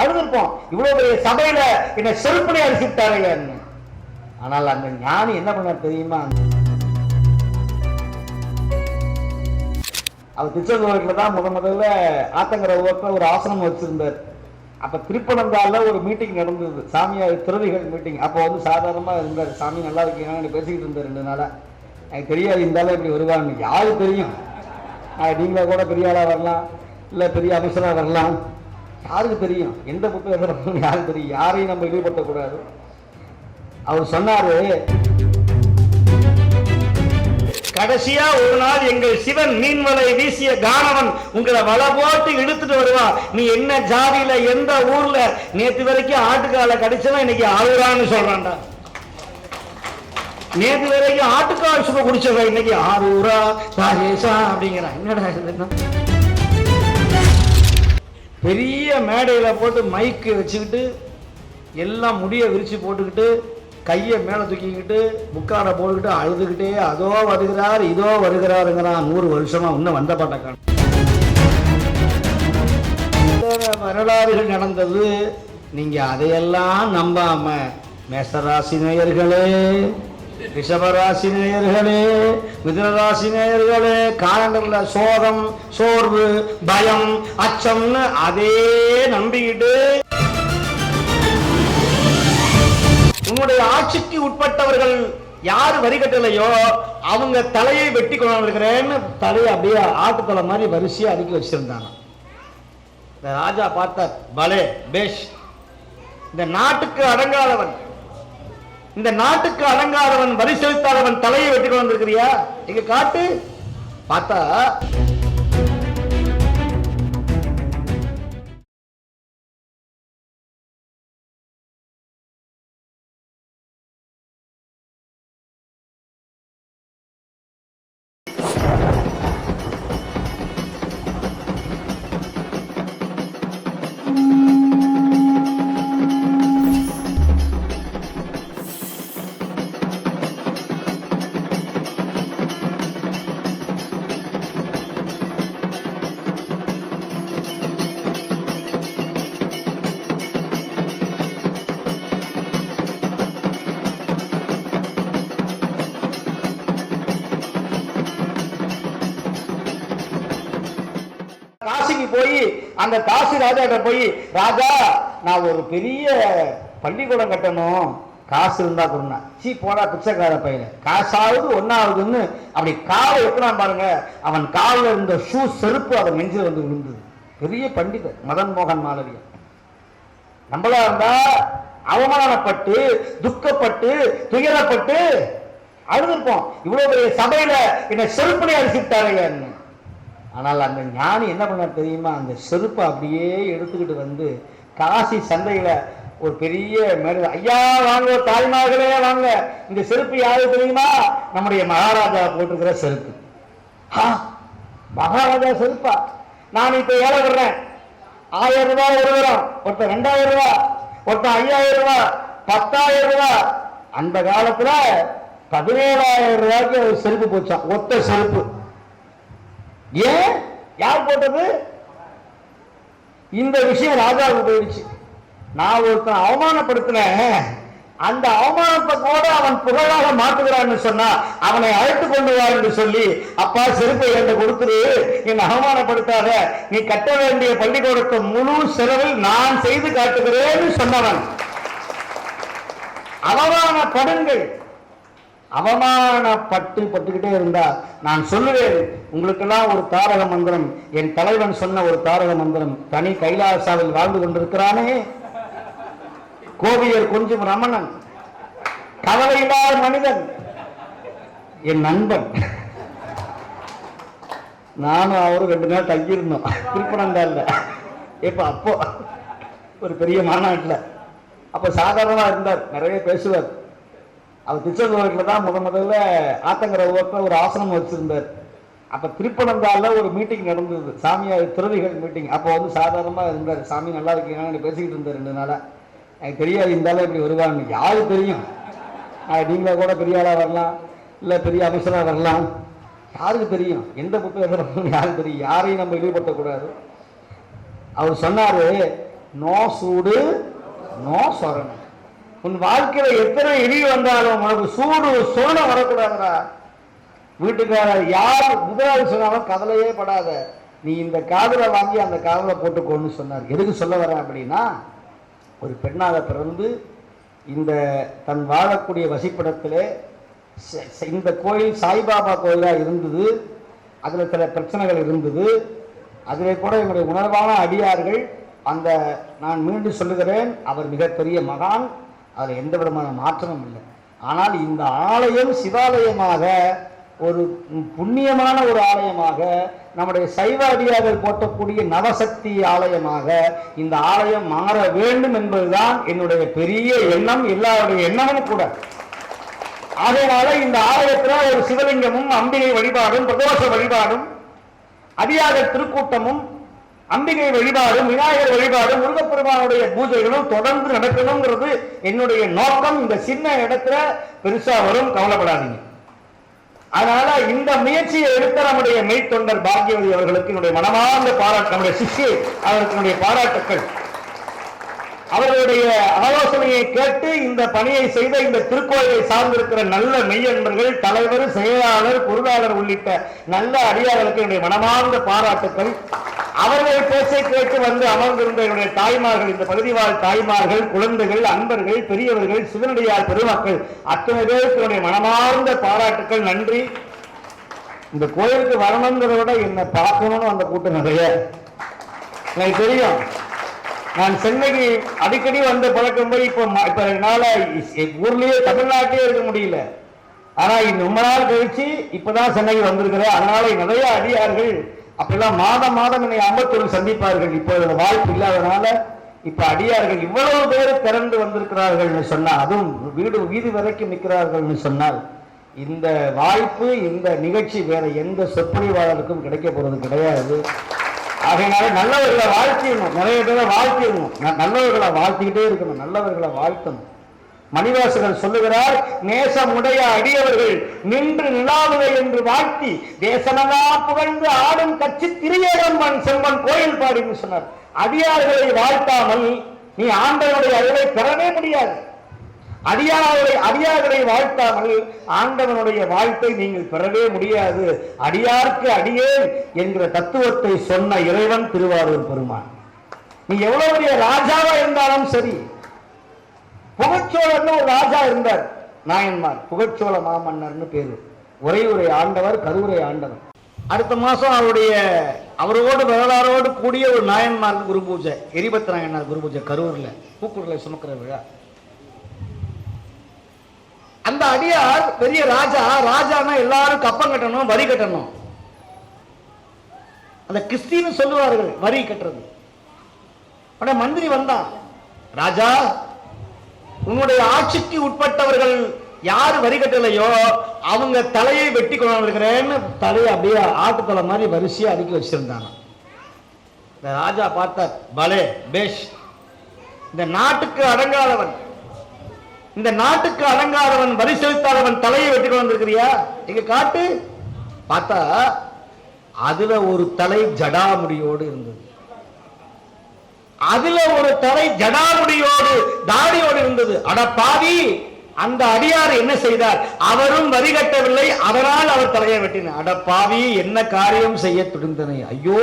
அழுதுருப்போம். இவ்வளவு பெரிய சபையில என்னை செருப்படி அரிசிட்டாரையான்னு ஆனால் அந்த ஞானி என்ன பண்ணார் தெரியுமா? அவர் திருச்செந்தூரில் தான் முத முதல்ல ஆத்தங்கர ஓட்டில் ஒரு ஆசனம் வச்சிருந்தார். அப்போ திருப்பனந்தால ஒரு மீட்டிங் நடந்தது. சாமியார் துறவிகள் மீட்டிங் அப்போ வந்து சாதாரணமாக இருந்தார். சாமி நல்லா இருக்கீங்கன்னு பேசிக்கிட்டு இருந்தார் ரெண்டு நாளாக எனக்கு தெரியாது இருந்தாலும் இப்படி வருவாங்க யாரு தெரியும்? நீங்களாக கூட பெரிய வரலாம். இல்லை பெரிய அமைச்சராக வரலாம். யாருக்கு தெரியும். எந்த புத்தகத்தில் யாருக்கு தெரியும். யாரையும் நம்ம இழிவுபடுத்தக்கூடாது. அவர் சொன்னாரு கடைசியா ஒரு நாள் எங்கள் சிவன் மீன்வலை வீசிய கானவன் உங்களை வலை போட்டு இழுத்துட்டு வருவா. நீ என்ன ஜாதியில எந்த ஊர்ல? நேத்து வரைக்கும் ஆட்டுக்கால கடிச்சவன் இன்னைக்கு ஆறுரான்னு சொல்றான்டா. நேத்து வரைக்கும் ஆட்டுக்கால் சுக குடிச்சவன் இன்னைக்கு ஆரூரா ராஜேஷா அப்படிங்கிறான். என்னடா பெரிய மேடையில் போட்டு மைக்கு வச்சுக்கிட்டு எல்லாம் முடியை விரித்து போட்டுக்கிட்டு கையை மேலே தூக்கிக்கிட்டு முக்காடை போட்டுக்கிட்டு அழுதுகிட்டே அதோ வருகிறார் இதோ வருகிறாருங்கிறான். நூறு வருஷமாக இன்னும் வந்த பாட்டக்கான வரலாறுகள் நடந்தது நீங்கள் அதையெல்லாம் நம்பாமல் மேசராசி நேயர்களே ரிஷபராசி நேயர்களே மிதுனராசி நேயர்களே காலண்டர்ல சோகம் சோர்வு பயம் அச்சம்னு அதே நம்பிக்கிட்டு உன்னுடைய ஆட்சிக்கு உட்பட்டவர்கள் யார் வரி கட்டலையோ அவங்க தலையை வெட்டி கொண்டாந்துருக்கிறேன்னு தலையை அப்படியே ஆட்டுத்தலை மாதிரி வரிசையா அடுக்கி வச்சிருந்தாங்க. ராஜா பார்த்தார் பலே பேஷ். இந்த நாட்டுக்கு அடங்காதவன். இந்த நாட்டுக்கு அடங்காதவன் வரி செலுத்தாதவன் தலையை வெட்டி வந்திருக்கிறியா? இங்க காட்டு. பார்த்தா போய் அந்த காசி ராஜாட்ட போய் ராஜா நான் ஒரு பெரிய பள்ளிக்கூடம் கட்டணும். காசு இருந்தா கொடுனா சீ போடா பிச்சைக்கார பையன். காசாவது ஒன்னாவதுன்னு அப்படி காலை எத்தனாம் பாருங்க. அவன் காலில் இருந்த ஷூ செருப்பு அவன் நெஞ்சில் வந்து விழுந்தது. பெரிய பண்டிதர் மதன் மோகன் மாலவியர் நம்மளா இருந்தா அவமானப்பட்டு துக்கப்பட்டு துயரப்பட்டு அழுதுருப்போம். இவ்வளவு பெரிய சபையில என்ன செருப்படி என்ன ஆனால் அந்த ஞானி என்ன பண்ணார் தெரியுமா? அந்த செருப்பை அப்படியே எடுத்துக்கிட்டு வந்து காசி சந்தையில் ஒரு பெரிய மேடு ஐயா வாங்க தாய்மார்களே வாங்க. இந்த செருப்பு யாரு தெரியுமா? நம்முடைய மகாராஜா போட்டிருக்கிற செருப்பு. ஆ, மகாராஜா செருப்பா. நான் இப்ப ஏழை விடுறேன் ஆயிரம் ரூபாய் ஒரு வரும் ஒருத்தன் ரெண்டாயிரம் ரூபாய். ஒருத்தன் ஐயாயிரம் ரூபாய். பத்தாயிரம் ரூபாய். அந்த காலத்துல பதினேழாயிரம் ரூபாய்க்கு ஒரு செருப்பு போச்சான் ஒத்த செருப்பு. ஏன்? யார் போட்டது? இந்த விஷயம் ராஜாவுக்கு போயிடுச்சு. நான் ஒருத்தன் அவமானப்படுத்தினேன். அந்த அவமானத்தை கூட அவன் புகழாக மாற்றுகிறான்னு சொன்னா அவனை அழைத்து கொண்டு வா என்று சொல்லி அப்பா செருப்பை என்று கொடுத்துரு. என்னை அவமானப்படுத்தாத. நீ கட்ட வேண்டிய பள்ளிக்கூடத்தை முழு செலவில் நான் செய்து காட்டுகிறேன்னு சொன்னவன். அவமானப்படுங்கள். அவமானப்பட்டு பட்டுக்கிட்டே இருந்தா நான் சொல்லுவேன் உங்களுக்கெல்லாம் ஒரு தாரக மந்திரம் என் தலைவன் சொன்ன ஒரு தாரக மந்திரம் தனி கைலாசாவில் வாழ்ந்து கொண்டிருக்கிறானே. கோவியர் கொஞ்சம் ரமணன் கவலையில்லாத மனிதன் என் நண்பன். நானும் அவரும் ரெண்டு நாள் தங்கியிருந்தோம். திருப்பனந்தால இப்ப அப்போ ஒரு பெரிய மாநாட்டில். அப்ப சாதாரணமா இருந்தார் நிறைய பேசுவார். அவர் திருச்செந்தூரில் தான் முத முதல்ல ஆத்தங்கர ஊரத்தில் ஒரு ஆசனம் வச்சுருந்தார். அப்போ திருப்பனந்தால ஒரு மீட்டிங் நடந்தது. சாமியார் துறவிகள் மீட்டிங் அப்போ வந்து சாதாரணமாக இருந்தார். சாமி நல்லா இருக்கீங்கன்னு பேசிக்கிட்டு இருந்தார் ரெண்டு நாளாக எனக்கு தெரியாது இருந்தாலும் இப்படி வருவான்னு. யாருக்கு தெரியும்? ஆஹ் நீங்களா கூட பெரிய ஆளாக வரலாம். இல்லை பெரிய அமைச்சராக வரலாம். யாருக்கு தெரியும்? எந்த புத்தகத்தில் யாருக்கு தெரியும்? யாரையும் நம்ம இழிவுபடுத்தக்கூடாது. அவர் சொன்னார் நோ சூடு நோ சொரணம். உன் வாழ்க்கையில எத்தனை இடி வந்தாலும் உனக்கு சூடு சொரணம் வரக்கூடாதுடா. வீட்டுக்காரர் யார் முதலாளி சொன்னாலும் கவலையே படாத. நீ இந்த காதுல வாங்கி அந்த காதுல போட்டுக்கோன்னு சொன்னார். எதுக்கு சொல்ல வரேன் அப்படின்னா ஒரு பெண்ணாக பிறந்து இந்த தன் வாழக்கூடிய வசிப்பிடத்தில் இந்த கோயில் சாய்பாபா கோயிலாக இருந்தது. அதில் சில பிரச்சனைகள் இருந்தது. அதில் கூட என்னுடைய உணர்வான அடியார்கள் அந்த நான் மீண்டும் சொல்லுகிறேன் அவர் மிகப்பெரிய மகான். அதில் எந்த விதமான மாற்றமும் இல்லை. ஆனால் இந்த ஆலயம் சிவாலயமாக ஒரு புண்ணியமான ஒரு ஆலயமாக நம்முடைய சைவ அடியார்கள் போட்டக்கூடிய நவசக்தி ஆலயமாக இந்த ஆலயம் மாற வேண்டும் என்பதுதான் என்னுடைய பெரிய எண்ணம் எல்லாருடைய எண்ணமும் கூட. ஆகையினால இந்த ஆலயத்தில் ஒரு சிவலிங்கமும் அம்பிகை வழிபாடும் பிரதோஷ வழிபாடும் அடியார்கள் திருக்கூட்டமும் அம்பிகை வழிபாடு விநாயகர் வழிபாடு முருகப்பெருமானுடைய பூஜைகளும் தொடர்ந்து நடக்கணுங்கிறது என்னுடைய நோக்கம். இந்த சின்ன இடத்துல பெருசா வரும் கவலைப்படாதீங்க. அதனால இந்த முயற்சியை எடுத்த நம்முடைய மெய்த்தொண்டர் பாக்யவதி அவர்களுக்கு என்னுடைய மனமார்ந்த பாராட்டு நம்முடைய சிஷ்யை அவருக்கு பாராட்டுக்கள். அவர்களுடைய ஆலோசனையை கேட்டு இந்த பணியை செய்த இந்த திருக்கோயிலை சார்ந்திருக்கிற நல்ல மெய்யன்பர்கள் தலைவர் செயலாளர் பொருளாளர் உள்ளிட்ட நல்ல அடியாளர்களுக்கு என்னுடைய மனமார்ந்த பாராட்டுக்கள். அவர்கள் பேச்சை கேட்டு வந்து அமர்ந்திருந்த என்னுடைய தாய்மார்கள் இந்த பகுதி வாழ் தாய்மார்கள் குழந்தைகள் அன்பர்கள் பெரியவர்கள் சிவனடியார் பெருமக்கள் அத்தனை பேருக்கு என்னுடைய மனமார்ந்த பாராட்டுக்கள் நன்றி. இந்த கோயிலுக்கு வரணுங்கிறத விட என்னை பார்க்கணும்னு அந்த கூட்டம் நிறைய. எனக்கு தெரியும். நான் சென்னைக்கு அடிக்கடி வந்த பழக்கம் போய் இப்போ ம- இப்ப என்னால ஊர்லயே தமிழ்நாட்டிலே இருக்க முடியல. ஆனா இந்த ரொம்ப நாள் கழிச்சு இப்பதான் சென்னைக்கு வந்திருக்கிறேன். அதனால நிறைய அடியார்கள் அப்பெல்லாம் மாதம் மாதம் என்னை அம்பத்தூர் சந்திப்பார்கள். இப்போ வாய்ப்பு இல்லாதனால இப்ப அடியார்கள் இவ்வளவு பேர் திறந்து வந்திருக்கிறார்கள்னு சொன்னால் அதுவும் வீடு வீதி வரைக்கும் நிற்கிறார்கள்னு சொன்னால் இந்த வாய்ப்பு இந்த நிகழ்ச்சி வேற எந்த சொற்பொழிவாளருக்கும் கிடைக்க போறது கிடையாது. ஆகையினால நல்லவர்களை வாழ்த்திடணும். நிறைய பேரை வாழ்த்திடணும். நல்லவர்களை வாழ்த்திக்கிட்டே இருக்கணும். நல்லவர்களை வாழ்த்தணும். மணிவாசகர் சொல்லுகிறார் நேசமுடைய அடியவர்கள் நின்று நிலாவுவை என்று வாழ்த்தி தேசமெல்லாம் புகழ்ந்து ஆடும் கட்சி திரியேகம்பன் செல்வன் கோயில் பாடின்னு சொன்னார். அடியார்களை வாழ்த்தாமல் நீ ஆண்டவனுடைய அருளை பெறவே முடியாது. அடியார்களை அடியார்களை வாழ்த்தாமல் ஆண்டவனுடைய வாழ்த்தை நீங்கள் பெறவே முடியாது. அடியார்க்கு அடியேன் என்ற தத்துவத்தை சொன்ன இறைவன் திருவாரூர் பெருமான். நீ எவ்வளவு பெரிய ராஜாவா இருந்தாலும் சரி புகச்சோழன் ஒரு ராஜா இருந்தார்? நாயன்மார் புகச்சோழ மாமன்னர்னு பேரு. ஒரே உரை ஆண்டவர் கருவுரை ஆண்டவர். அடுத்த மாசம் அவருடைய அவரோடு வரலாறோடு கூடிய ஒரு நாயன்மார் குரு பூஜை. எரிபத் நாயன்மார் குரு பூஜை கரூர்ல பூக்கூரில் சுமக்கிற விழா. அந்த அடியார் பெரிய ராஜா ராஜானா எல்லாரும் கப்பம் கட்டணும் வரி கட்டணும். அந்த கிறிஸ்டின்னு சொல்லுவார்கள் வரி கட்டுறது. உடனே மந்திரி வந்தான் ராஜா உன்னுடைய ஆட்சிக்கு உட்பட்டவர்கள் யார் வரி கட்டலையோ அவங்க தலையை வெட்டி கொண்டாந்துருக்கிறேன்னு தலையை அப்படியே ஆட்டுத்தலை மாதிரி வரிசையா அடுக்கி வச்சிருந்தாங்க இந்த ராஜா பார்த்தார் பலே பேஷ் இந்த நாட்டுக்கு அடங்காதவன் இந்த நாட்டுக்கு அடங்காதவன் வரி செலுத்தாதவன் தலையை வெட்டி வந்திருக்கிறியா இங்க காட்டு. பார்த்தா அதுல ஒரு தலை ஜடாமுடியோடு இருந்தது. அதுல ஒரு தலை ஜடாமுடியோடு தாடியோடு இருந்தது. அட பாவி அந்த அடியார் என்ன செய்தார்? அவரும் வரி கட்டவில்லை அதனால் அவர் தலையை வெட்டினார். அட பாவி என்ன காரியம் செய்ய துடிந்தனை ஐயோ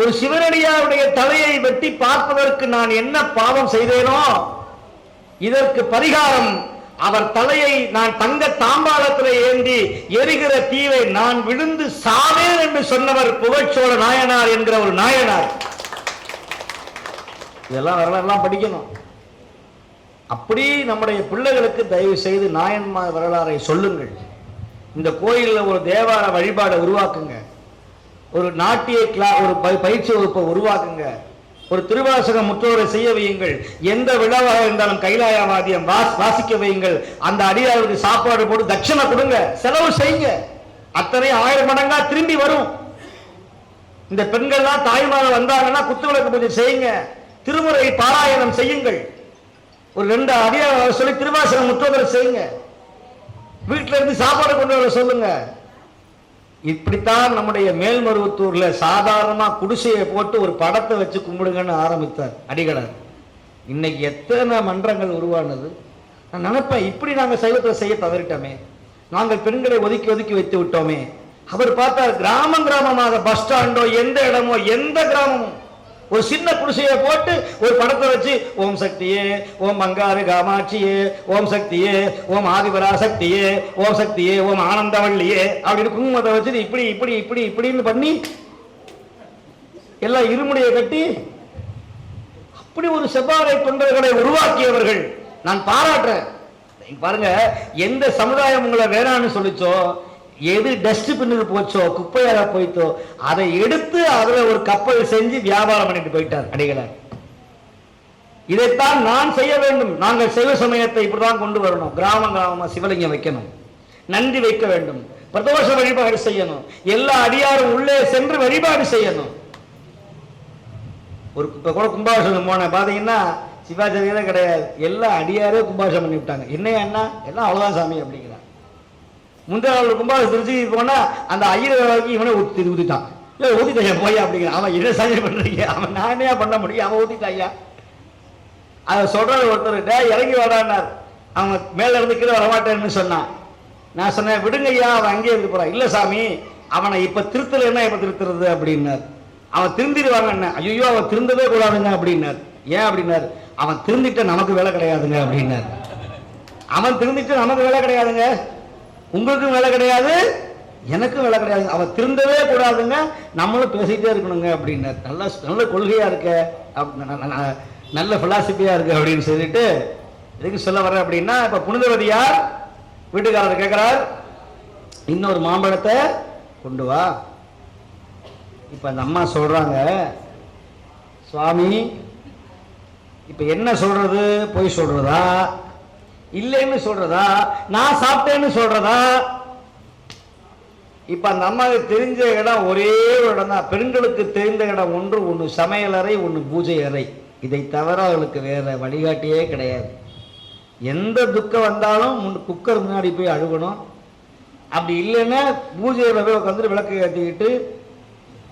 ஒரு சிவனடியாருடைய தலையை வெட்டி பார்ப்பதற்கு நான் என்ன பாவம் செய்தேனோ? இதற்கு பரிகாரம் அவர் தலையை நான் தங்க தாம்பாளத்தில் ஏந்தி எரிகிற தீவை நான் விழுந்து சாவேன் என்று சொன்னவர் புகழ்ச்சோழ நாயனார் என்கிற ஒரு நாயனார். இதெல்லாம் வரலாறுலாம் படிக்கணும். அப்படி நம்முடைய பிள்ளைகளுக்கு தயவு செய்து நாயன்மார் வரலாறை சொல்லுங்கள். இந்த கோயிலில் ஒரு தேவார வழிபாடை உருவாக்குங்க. ஒரு நாட்டிய கிளா ஒரு ப- பயிற்சி வகுப்பை உருவாக்குங்க. ஒரு திருவாசகம் முற்றோரை செய்ய வையுங்கள். எந்த விழாவாக இருந்தாலும் கைலாயவாதியம் வாஸ் வாசிக்க வையுங்கள். அந்த அடியாருக்கு சாப்பாடு போட்டு தட்சணை கொடுங்க. செலவு செய்யுங்க. அத்தனை ஆயிரம் மடங்கா திரும்பி வரும். இந்த பெண்கள்லாம் தாய்மார்கள் வந்தாங்கன்னா குத்துவிளக்கு பூஜை செய்யுங்க. திருமுறை பாராயணம் செய்யுங்கள். ஒரு ரெண்டு அடியார் சொல்லி திருவாசகம் முற்றோதரை செய்யுங்க. வீட்டில இருந்து சாப்பாடு கொண்டு வர சொல்லுங்க. இப்படித்தான் நம்முடைய மேல்மருவத்தூர்ல சாதாரணமா குடிசையை போட்டு ஒரு படத்தை வச்சு கும்பிடுங்கன்னு ஆரம்பித்தார் அடிகளார். இன்னைக்கு எத்தனை மன்றங்கள் உருவானது? நான் நினைப்பேன் இப்படி நாங்கள் சைவத்தை செய்ய தவறிட்டோமே. நாங்கள் பெண்களை ஒதுக்கி ஒதுக்கி வைத்து விட்டோமே. அவர் பார்த்தார் கிராமம் கிராமமாக பஸ் ஸ்டாண்டோ எந்த இடமோ எந்த கிராமமும். ஒரு சின்ன குடிசையை போட்டு ஒரு படத்தை வச்சு ஓம் சக்தியே ஓம் பங்காரு காமாட்சியே ஓம் சக்தியே ஓம் ஆதிபரா சக்தியே ஓம் சக்தியே ஓம் ஆனந்தவள்ளியே அப்படின்னு குங்குமத்தை வச்சு இப்படி இப்படி இப்படி இப்படின்னு பண்ணி எல்லாம் இருமுடியை கட்டி அப்படி ஒரு செவ்வாழை தொண்டர்களை உருவாக்கியவர்கள். நான் பாராட்டுறேன். பாருங்க எந்த சமுதாயம் உங்களை வேணான்னு சொல்லிச்சோ எது டஸ்ட்பின்னுக்கு போச்சோ குப்பையாக போயிட்டோ அதை எடுத்து அதில் ஒரு கப்பல் செஞ்சு வியாபாரம் பண்ணிட்டு போயிட்டார் அடிகளார் இதைத்தான் நான் செய்ய வேண்டும். நாங்கள் சிவ சமயத்தை இப்படிதான் கொண்டு வரணும். கிராமம் கிராமமா சிவலிங்கம் வைக்கணும். நன்றி வைக்க வேண்டும். பிரதோஷ வழிபாடு செய்யணும். எல்லா அடியாரும் உள்ளே சென்று வழிபாடு செய்யணும். ஒரு இப்போ கூட கும்பாபிஷேகம் போனேன். பார்த்தீங்கன்னா சிவாச்சாரியரே கிடையாது. எல்லா அடியாரே கும்பாபிஷேகம் பண்ணி விட்டாங்க என்ன எல்லாம் அவ்வளோதான் சாமி அப்படிங்கிற முந்தின நாள் கும்பாபிஷேகம் திருச்சி போனா அந்த ஐயர் வரைக்கும் இவனே ஊற்றி ஊற்றிட்டான் இல்லை ஊற்றிட்டான் போய் அப்படிங்கிறான் அவன் என்ன சாமி பண்ணுறீங்க அவன் நானே பண்ண முடியும். அவன் ஊற்றிட்டாயா அதை சொல்கிற ஒருத்தர் டே இறங்கி வரான்னார் அவன் மேலே இருந்து கீழே வரமாட்டேன்னு சொன்னான். நான் சொன்னேன் விடுங்க ஐயா அவன் அங்கேயே இருந்து போகிறான் இல்லை சாமி அவனை இப்ப திருத்தலைன்னா இப்போ திருத்துறது? அப்படின்னார். அவன் திருந்திடுவாங்க ஐயோ அவன் திருந்தவே கூடாதுங்க. அப்படின்னார். ஏன்? அப்படின்னார். அவன் திருந்திட்ட நமக்கு வேலை கிடையாதுங்க. அப்படின்னார். அவன் திருந்திட்டு நமக்கு வேலை கிடையாதுங்க. உங்களுக்கும் வேலை கிடையாது எனக்கும் வேலை கிடையாது. அவள் திருந்தவே கூடாதுங்க. நம்மளும் பேசிகிட்டே இருக்கணுங்க அப்படின்னு. நல்ல நல்ல கொள்கையா இருக்க. நல்ல பிலாசபியா இருக்கு அப்படின்னு சொல்லிட்டு எதுக்கு சொல்ல வர்றேன் அப்படின்னா இப்ப புனிதவதியார் வீட்டுக்காரர் கேட்கிறார் இன்னொரு மாம்பழத்தை கொண்டு வா. இப்ப அந்த அம்மா சொல்றாங்க சுவாமி இப்ப என்ன சொல்றது? போய் சொல்றதா? இல்லைன்னு சொல்றதா? நான் சாப்பிட்டேன்னு சொல்றதா? இப்ப அந்த அம்மாவுக்கு தெரிஞ்ச இடம் ஒரே ஒரு இடம் தான் பெண்களுக்கு தெரிந்த இடம் ஒன்று ஒன்று சமையலறை ஒன்று பூஜை அறை. இதை தவிர அவளுக்கு வேற வழிகாட்டியே கிடையாது. எந்த துக்கம் வந்தாலும் முன் குக்கர் முன்னாடி போய் அழுகணும். அப்படி இல்லைன்னா பூஜை போய் உட்காந்து விளக்கு ஏற்றிக்கிட்டு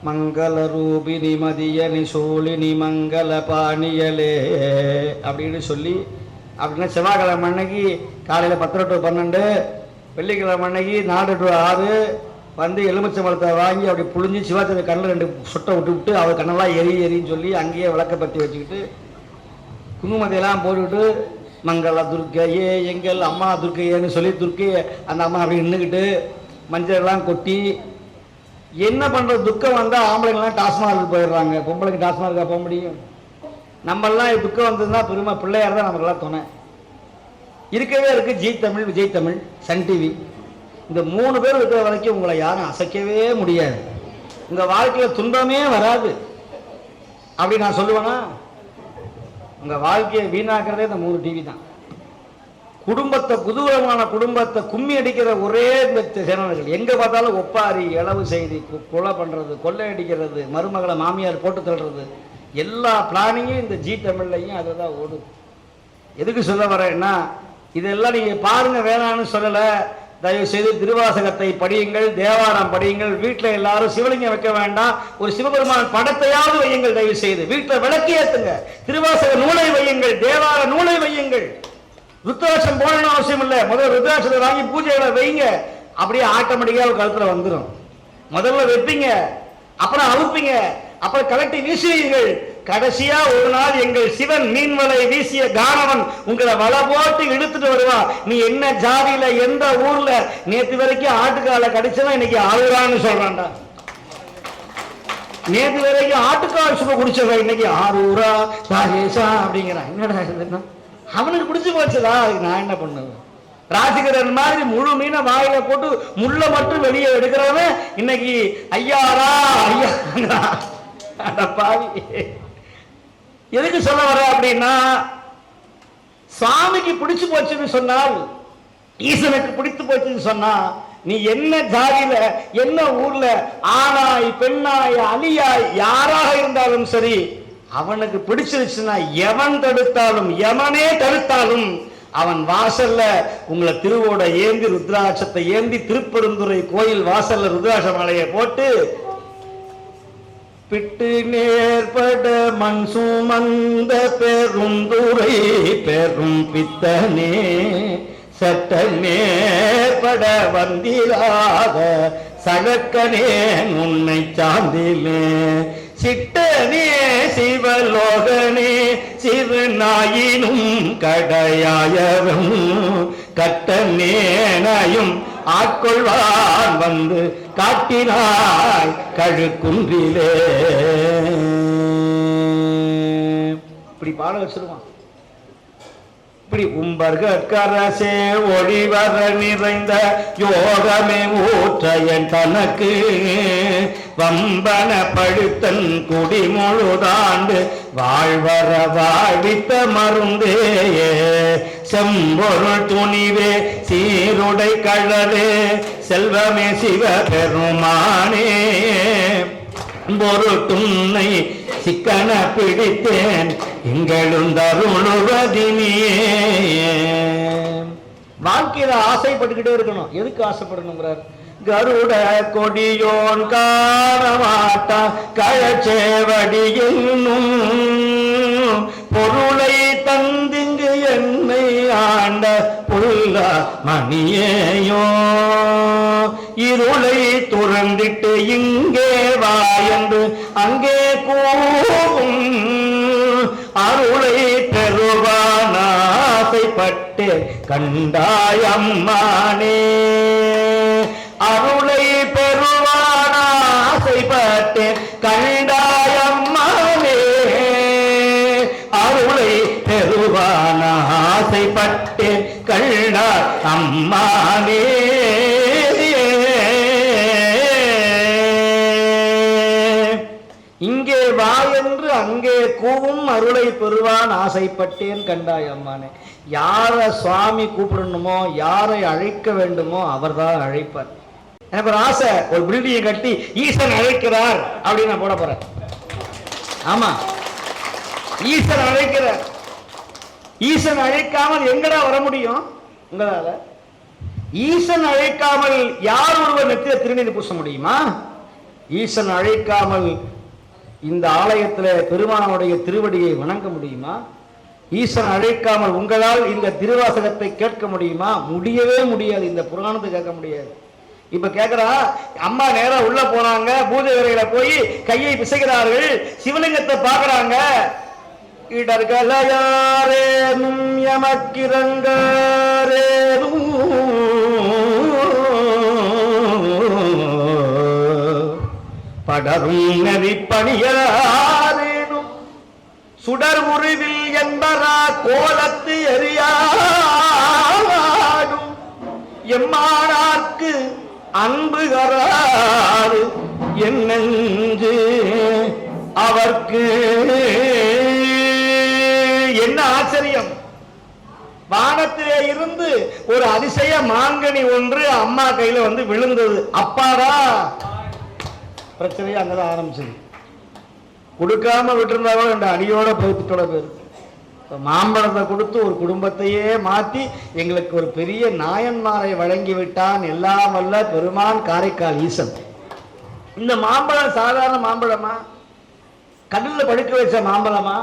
மங்கள ரூபி மதியனி சோழினி மங்கள பாணியலே அப்படின்னு சொல்லி அப்படின்னா செவ்வாய்க்கிழமை அன்னைக்கு காலையில் பத்தரை டு பன்னெண்டு வெள்ளிக்கிழமை அன்னைக்கு நாலு டு ஆறு வந்து எலுமிச்சம்பழத்தை வாங்கி அப்படி புழிஞ்சு சிவாச்சாரிய கண்ணில் ரெண்டு சுட்டை விட்டு விட்டு அவர் கண்ணெல்லாம் எரி எரின்னு சொல்லி அங்கேயே விளக்க பற்றி வச்சுக்கிட்டு குங்குமத்தையெல்லாம் போட்டுக்கிட்டு மங்கள துர்க்கையே எங்கள் அம்மா துர்க்கையேன்னு சொல்லி துர்க்கையை அந்த அம்மா அப்படி நின்றுக்கிட்டு மஞ்சள் எல்லாம் கொட்டி என்ன பண்ணுறது துக்கம் வந்தால் ஆம்பளைங்கலாம் டாஸ்மார்க்கு போயிடுறாங்க. பொம்பளைக்கு டாஸ்மார்க்கா போக முடியும். நம்மெல்லாம் துக்கம் வந்ததுன்னா பெருமை பிள்ளையார் தான் நமக்கெல்லாம் துணை. இருக்கவே இருக்குது ஜி தமிழ் விஜய் தமிழ் சன் டிவி. இந்த மூணு பேர் இருக்கிற வரைக்கும் உங்களை யாரும் அசைக்கவே முடியாது. உங்கள் வாழ்க்கையில் துன்பமே வராது. அப்படி நான் சொல்லுவேன்னா உங்கள் வாழ்க்கையை வீணாக்குறதே இந்த மூணு டிவி தான். குடும்பத்தை குதூகலமான குடும்பத்தை கும்மி அடிக்கிற ஒரே இந்த சேனல்கள். எங்கே பார்த்தாலும் ஒப்பாரி இளவு செய்தி கு- கொலை பண்ணுறது கொள்ளை அடிக்கிறது மருமகளை மாமியார் போட்டு தள்ளுறது எல்லா பிளானிங்கும் இந்த ஜி தமிழ்லையும் அதுதான் ஓடுது. எதுக்கு சொல்ல வரேன்னா இதெல்லாம் நீங்கள் பாருங்க வேணாம்னு சொல்லலை. தயவு செய்து திருவாசகத்தை படியுங்கள் தேவாரம் படியுங்கள் வீட்டில் எல்லாரும் சிவலிங்கம் வைக்க வேண்டாம். ஒரு சிவபெருமான் படத்தையாவது வையுங்கள் தயவு செய்து வீட்டில் விளக்கு ஏற்றுங்க திருவாசக நூலை வையுங்கள் தேவார நூலை வையுங்கள். ருத்ராட்சம் போடணும் அவசியம் இல்லை. முதல்ல ருத்ராட்சத்தை வாங்கி பூஜைகளை வைங்க. அப்படியே ஆட்டோமேட்டிக்காக கழுத்தில் வந்துடும் முதல்ல வைப்பீங்க அப்புறம் அவுப்பீங்க அப்புறம் கலட்டி வீசுவீர்கள். கடைசியா ஒரு நாள் எங்கள் சிவன் மீன்வலை வீசிய கானவன் உங்களை வலை போட்டு இழுத்துட்டு வருவான் நீ என்ன ஜாதியில எந்த ஊர்ல? நேத்து வரைக்கும் ஆட்டுக்கால கடிச்சவன் இன்னைக்கு ஆளுறான்னு சொல்றான்டா. நேத்து வரைக்கும் ஆட்டுக்கால் சுப குடிச்சவன் இன்னைக்கு ஆரூரா ராஜேஷா அப்படிங்கிறான். என்னடா இதுன்னா அவனுக்கு பிடிச்சி போச்சுடா. அதுக்கு நான் என்ன பண்ணுவேன் ராஜகிரன் மாதிரி முழு மீனை வாயில போட்டு முள்ள மட்டும் வெளியே எடுக்கிறவன் இன்னைக்கு ஐயாரா ஐயா அட பாவி. எதுக்கு சொல்ல வர அப்படின்னா சாமிக்கு பிடிச்சு போச்சுன்னு சொன்னால் ஈசனுக்கு பிடித்து போச்சுன்னு சொன்னா நீ என்ன ஜாதியில என்ன ஊர்ல ஆணாய் பெண்ணாய் அலியாய் யாராக இருந்தாலும் சரி அவனுக்கு பிடிச்சிருச்சுன்னா எவன் தடுத்தாலும் எவனே தடுத்தாலும் அவன் வாசல்ல உங்களை திருவோட ஏந்தி ருத்ராட்சத்தை ஏந்தி திருப்பெருந்துறை கோயில் வாசல்ல ருத்ராட்ச மாலையை போட்டு பிட்டு நேர்பட மண் சுமந்த பெருந்துரை பெரும் பித்தனே சட்ட நேர்பட வந்திராத சகக்கனே உன்னை சாந்திலே சிட்டனே சிவலோகனே சிறுநாயினும் கடையாயரும் கட்டனேனையும் ஆட்கொள்வான் வந்து காட்டினாய் கழுக்குன்றிலே. இப்படி பாட வச்சிருவான். இப்படி உம்பர்கரசே ஒளிவர நிறைந்த யோகமே ஊற்ற தனக்கு. வம்பன படுத்தன் குடி முழுதாண்டு வாழ்வர வாழ்வித்த மருந்தேயே செம்பொருள் துணிவே சீருடை கழலே செல்வமே சிவ பெருமானே பொருட்டுன்னை சிக்கன பிடித்தேன் எங்களும் தருணுவதினியே வாழ்க்கையில ஆசைப்பட்டுக்கிட்டே இருக்கணும். எதுக்கு ஆசைப்படணுங்கிறார்? கருட கொடியோன் காணமாட்டா கழச்சேவடி என்னும் பொருளை தந்திங்கு என் ஆண்ட புல்ல மணியேயோ. இருளை துறந்திட்டு இங்கே வா என்று அங்கே கூவும். அருளை பெறுவான் ஆசைப்பட்டு கண்டாய் அருளை பெறுவான் ஆசைப்பட்டு கண்டாய் அருளை பெறுவான் ஆசைப்பட்டு அம்மாவே இங்கே வா என்று அங்கே கூவும் அருளை பெறுவான் ஆசைப்பட்டேன் கண்டாய் அம்மானே. யாரை சுவாமி கூப்பிடணுமோ யாரை அழைக்க வேண்டுமோ அவர்தான் அழைப்பார். எனக்கு ஒரு ஆசை ஒரு பில்டிங்கை கட்டி ஈசன் அழைக்கிறார் அப்படின்னு நான் போட போறேன். ஆமா. ஈசன் அழைக்கிறார். ஈசன் அழைக்காமல் எங்கடா வர முடியும்? உங்களால. ஈசன் அழைக்காமல் யார் ஒருவர் நெத்திய திருநீர் பூச முடியுமா? ஈசன் அழைக்காமல் இந்த ஆலயத்தில் பெருமானுடைய திருவடியை வணங்க முடியுமா? ஈசன் அழைக்காமல் உங்களால் இந்த திருவாசகத்தை கேட்க முடியுமா? முடியவே முடியாது. இந்த புராணத்தை கேட்க முடியாது. இப்ப கேக்குறா அம்மா நேரம் உள்ள போனாங்க பூஜை அறையில போய் கையை பிசைகிறார்கள் சிவலிங்கத்தை பாக்குறாங்க இடர்களையாரேனும் எமக்கிறங்காரேனும் படரும் நெறிப்பணியாரேனும் சுடர் உருவில் என்பரா கோலத்து எரியாடும் எம்மானார்க்கு அன்பு கராறு என்னென்று நெஞ்சு அவர்க்கு வானத்திலே இருந்து ஒரு அதிசய மாங்கனி ஒன்று அம்மா கையில வந்து விழுந்தது. அப்பாடா! பிரச்சனையே அங்கதான் ஆரம்பிச்சது. கொடுக்காம விட்டுருந்தாலும் ரெண்டு அடியோட பகுத்தோட பேர் மாம்பழத்தை கொடுத்து ஒரு குடும்பத்தையே மாத்தி எங்களுக்கு ஒரு பெரிய நாயன்மாரை வழங்கி விட்டான் எல்லாம் வல்ல பெருமான் காரைக்கால் ஈசன். இந்த மாம்பழம் சாதாரண மாம்பழமா? கடலில் படுக்க வச்ச மாம்பழமா?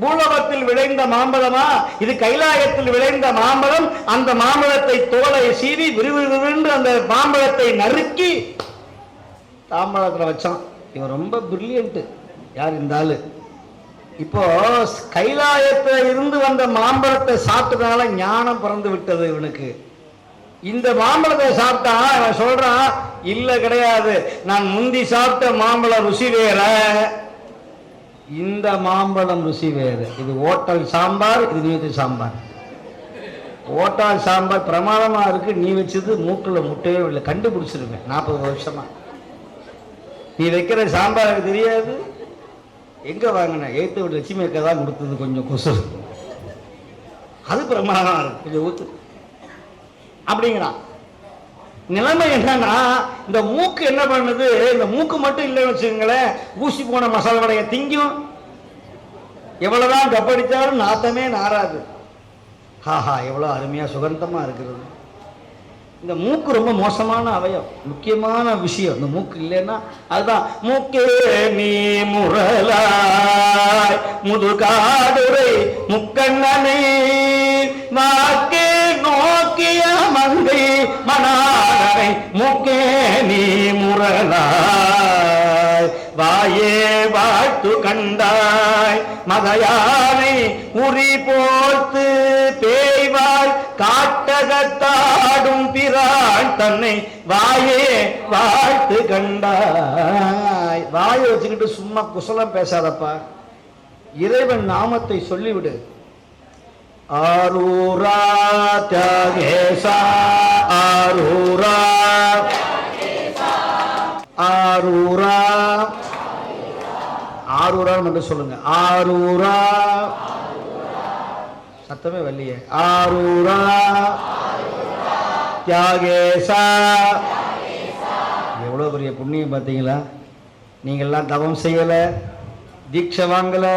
பூலோகத்தில் விளைந்த மாம்பழமா? இது கைலாயத்தில் விளைந்த மாம்பழம். அந்த மாம்பழத்தை தோலை சீவி விறுவிறுவிறுன்று அந்த மாம்பழத்தை நறுக்கி தாம்பழத்தில் வச்சான். இவன் ரொம்ப பிரில்லியன்ட் யார் இந்த ஆளு இப்போ கைலாயத்துல இருந்து வந்த மாம்பழத்தை சாப்பிட்டதுனால ஞானம் பிறந்து விட்டது இவனுக்கு. இந்த மாம்பழத்தை சாப்பிட்டா அவன் சொல்றான் இல்லை கிடையாது. நான் முந்தி சாப்பிட்ட மாம்பழம் ருசி வேற இந்த மாம்பழம் ருசி வேறு. இது ஓட்டல் சாம்பார் இது நீ வச்ச சாம்பார். ஓட்டால் சாம்பார் பிரமாதமாக இருக்குது நீ வச்சது மூக்கில் முட்டையே இல்லை கண்டுபிடிச்சிருவேன் நாற்பது வருஷமாக நீ வைக்கிற சாம்பார் எனக்கு தெரியாது. எங்கே வாங்கின? எய்த்து விட்டு லட்சுமி அக்கா தான் கொடுத்தது. கொஞ்சம் கொசு. அது பிரமாதமாக இருக்கு. கொஞ்சம் ஊற்று அப்படிங்கிறான். நிலைமை என்னன்னா இந்த மூக்கு என்ன பண்ணுது? இந்த மூக்கு மட்டும் இல்லைன்னு வச்சுக்கோங்களேன் ஊசி போன மசாலா வடையை திங்கும். எவ்வளவுதான் கப்படித்தாலும் நாத்தமே நாராது ஹாஹா எவ்வளோ அருமையாக சுகந்தமாக இருக்கிறது. இந்த மூக்கு ரொம்ப மோசமான அவயம் முக்கியமான விஷயம். இந்த மூக்கு இல்லைன்னா அதுதான் மூக்கே நீ முரலாய் முதுகாடுரை முக்கண்ணனை நாக்கே நோக்கிய மங்கை மனாரை மூக்கே நீ முரலாய் வாயே வாழ்த்து கண்டாய். மதையானை உரி போர்த்து பேய்வாய். காட்டகத்தாடும் பிரான் தன்னை வாயே வாழ்த்து கண்டாய். வாயை வச்சுக்கிட்டு சும்மா குசலம் பேசாதப்பா. இறைவன் நாமத்தை சொல்லிவிடு. ஆரூரா தியாகே ஆரூரா என்று சொல்லுங்க. ஆரூரா. சத்தமே வரலையே. ஆரூரா. தியாகேசா. எவ்வளோ பெரிய புண்ணியம் பார்த்தீங்களா? நீங்கள்லாம் தவம் செய்யலை தீட்சை வாங்கலை.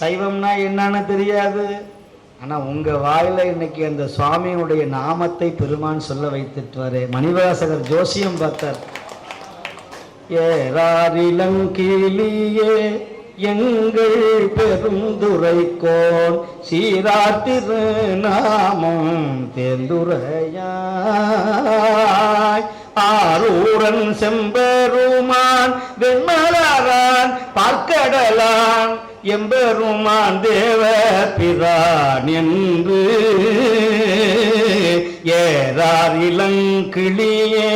சைவம்னா என்னன்னு தெரியாது. ஆனால் உங்கள் வாயில் இன்னைக்கு அந்த சுவாமியினுடைய நாமத்தை பெருமான் சொல்ல வைத்துட்டு மணிவாசகர் ஜோசியம் பார்த்தார். ஏறாரிலங்கிலியே எங்கள் பெருந்துரைக்கோன் சீராத்திரு நாமம் தேர்ந்துரையாய். ஆரூரன் செம்பெருமான் வெண்மலரான் பார்க்கடலான் எம்பெருமான் தேவ பிரான் என்று ஏறார் இளங்கிளியே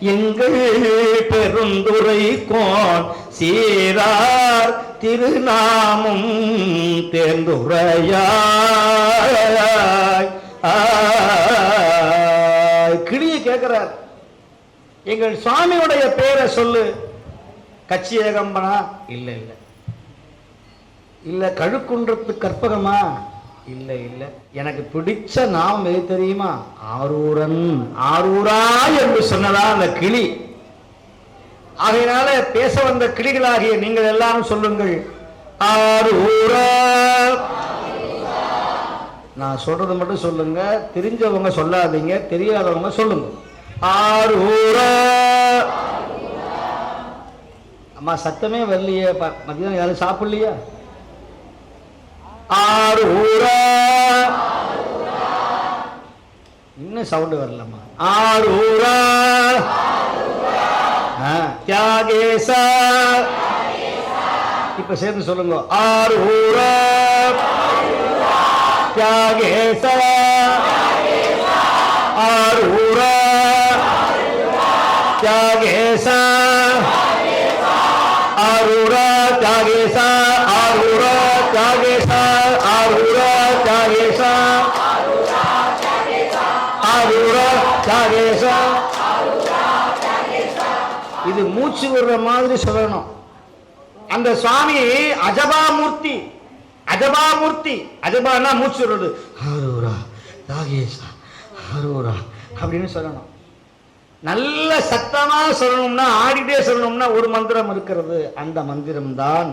எங்கள் பெருந்துரை கோன் சீரார் திருநாமம் தேர்ந்துரையாய். கிளியை கேட்கிறார். எங்கள் சுவாமியுடைய பேரை சொல்லு. கட்சி ஏகம்பனா இல்லை இல்லை. இல்லை கழுக்குன்றத்து கற்பகமா? இல்லை இல்லை. எனக்கு பிடிச்ச நாம் எது தெரியுமா? ஆரூரன் ஆரூரா என்று சொன்னதா அந்த கிளி. ஆகையினால பேச வந்த கிளிகளாகிய நீங்கள் எல்லாரும் சொல்லுங்கள். ஆரூரா. நான் சொல்றது மட்டும் சொல்லுங்க. தெரிஞ்சவங்க சொல்லாதீங்க தெரியாதவங்க சொல்லுங்க. ஆரூரா. அம்மா சத்தமே வரலையே. மதியம் யாரும் சாப்பிடலையா? ஆரூரா இன்னும் சவுண்டு வரலம்மா. ஆரூரா ஆ, தியாகேசா. இப்ப சேர்ந்து சொல்லுங்க. ஆரூரா தியாகேசா. ஆரூரா தியாகேசா. ஆரூரா தியாகேசா ஆரூரா தியாகேசா. ஆரூரா தியாகேசா ஆரூரா இது மூச்சு விடுற மாதிரி சொல்லணும். அந்த சுவாமி அஜபாமூர்த்தி அஜபாமூர்த்தி அஜபானா மூச்சு விடுறது. ஆரூரா தியாகேசா ஆரூரா அப்படின்னு சொல்லணும். நல்ல சத்தமா சொல்லணும்னா ஆடிட்டே சொல்லணும்னா ஒரு மந்திரம் இருக்கிறது. அந்த மந்திரம் தான்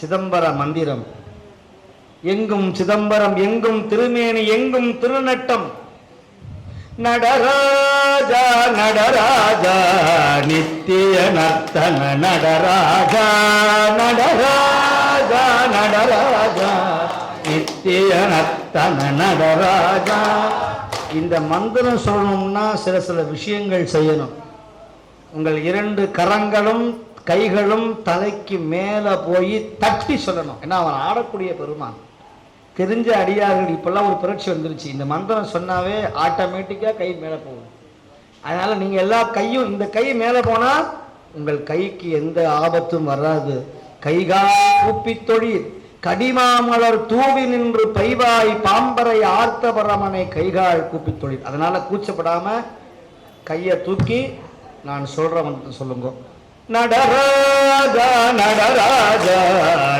சிதம்பர மந்திரம். எங்கும் சிதம்பரம் எங்கும் திருமேனி எங்கும் திருநட்டம். நடராஜா நடராஜா நித்திய நர்த்தன நடராஜா நடராஜா நடராஜா நித்திய நர்த்தன நடராஜா. இந்த மந்திரம் சொல்லணும்னா சில சில விஷயங்கள் செய்யணும். உங்கள் இரண்டு கரங்களும் கைகளும் தலைக்கு மேலே போய் தட்டி சொல்லணும். ஏன்னா அவன் ஆடக்கூடிய பெருமான். தெரிஞ்ச அடியார்கள் இப்பெல்லாம் ஒரு புரட்சி வந்துருச்சு. இந்த மந்திரம் சொன்னாவே ஆட்டோமேட்டிக்காக கை மேலே போகும். அதனால் நீங்கள் எல்லா கையும் இந்த கை மேலே போனால் உங்கள் கைக்கு எந்த ஆபத்தும் வராது. கைகால் கூப்பி தொழில். கடிமாமலர் தூவி நின்று பைவாய் பாம்பரை ஆர்த்த பரமனை கைகால் கூப்பி தொழில். அதனால கூச்சப்படாம கையை தூக்கி நான் சொல்ற சொல்லுங்க. நடராஜா நடராஜா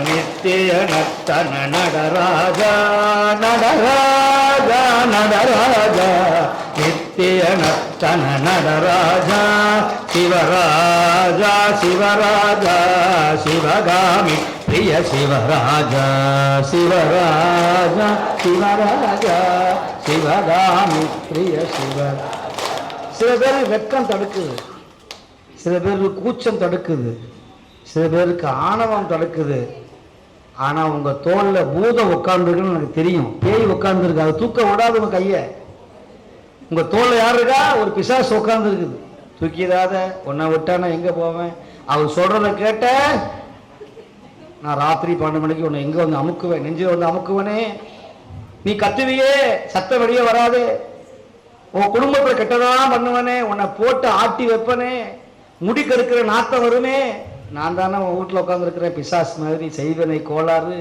நித்திய நத்தன நடராஜா நடராஜா நடராஜா நித்திய நத்தன நர்த்தன நடராஜா சிவராஜா சிவராஜா சிவகாமி பிரிய சிவராஜா சிவராஜா சிவராஜா சிவகாமி பிரிய சிவ சில பேர் வெக்கம் தடுக்குது சில பேருக்கு கூச்சம் தடுக்குது. சில பேருக்கு ஆணவம் தடுக்குது. ஆனால் உங்கள் தோளில் பூதம் உட்காந்துருக்குன்னு எனக்கு தெரியும். பேய் உட்காந்துருக்கு அது தூக்க விடாது உங்கள் கையை. உங்கள் தோளில் யார் இருக்கா? ஒரு பிசாசு உட்காந்துருக்குது தூக்கிடாத. உன்னை விட்டா நான் எங்கே போவேன்? அவர் சொல்கிறத கேட்ட நான் ராத்திரி பன்னெண்டு மணிக்கு உன்னை எங்கே வந்து அமுக்குவேன். நெஞ்சில் வந்து அமுக்குவனே. நீ கத்துவியே. சத்த வெளியே வராது. உன் குடும்பத்தில் கெட்டதெல்லாம் பண்ணுவனே. உன்னை போட்டு ஆட்டி வைப்பனே. முடி கருக்கிற நாத்தம் வருமே. நான் தானே உன் வீட்டில் உட்காந்துருக்கிறேன் பிசாஸ் மாதிரி செய்வனை கோளாறு.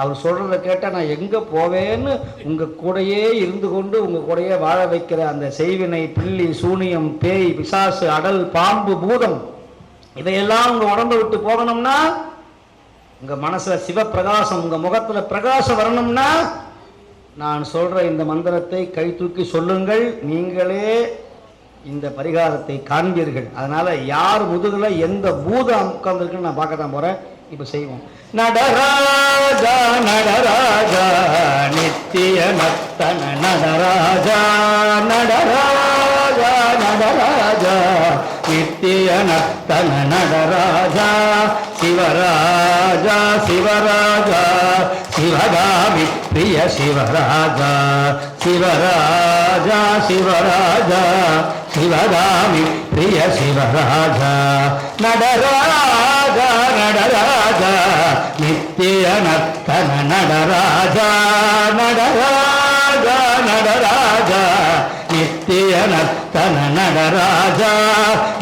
அவர் சொல்கிறத கேட்டால் நான் எங்கே போவேன்னு உங்கள் கூடையே இருந்து கொண்டு உங்கள் கூடையே வாழ வைக்கிற அந்த செய்வினை பில்லி சூனியம் பேய் பிசாசு அடல் பாம்பு பூதம் இதையெல்லாம் உங்கள் உடம்பை விட்டு போகணும்னா உங்கள் மனசில் சிவப்பிரகாசம் உங்கள் முகத்தில் பிரகாசம் வரணும்னா நான் சொல்கிற இந்த மந்திரத்தை கை தூக்கி சொல்லுங்கள். நீங்களே இந்த பரிகாரத்தை காண்பீர்கள். அதனால யார் முதுகுல எந்த பூதம் உட்கார்ந்துருக்குன்னு நான் பார்க்க தான் போறேன். இப்போ செய்வோம். நடராஜா நடராஜா நித்திய நத்தன நடராஜா நடராஜா நடராஜா நித்திய நத்தன நடராஜா சிவராஜா சிவராஜா சிவகாமி பிரிய சிவராஜா சிவராஜா சிவராஜா சிவகாமி பிரிய சிவராஜா நடராஜா நடராஜா நித்திய நத்தன நடராஜா நடராஜா நடராஜா நித்திய நத்தன நடராஜா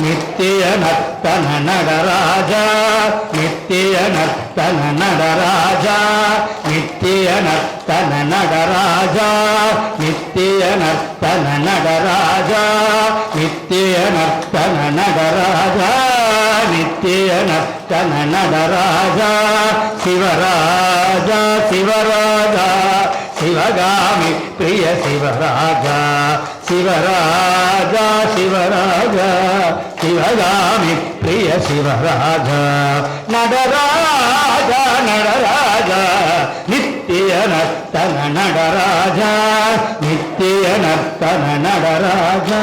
நித்திய நத்தன நடராஜா நித்திய நத்தன நடராஜா நித்திய நத்தன நடராஜா நித்திய நத்தன நடராஜா நித்திய நத்தன நடராஜா நித்திய நத்தன நடராஜா சிவராஜா சிவராஜா. சிவகாமி பிரிய சிவராஜா சிவராஜா சிவராஜா சிவகாமி பிரிய சிவராஜா நடராஜா நடராஜா நித்திய நர்த்தன நடராஜா நித்திய நர்த்தன நடராஜா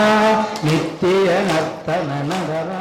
நித்திய நர்த்தன நடராஜா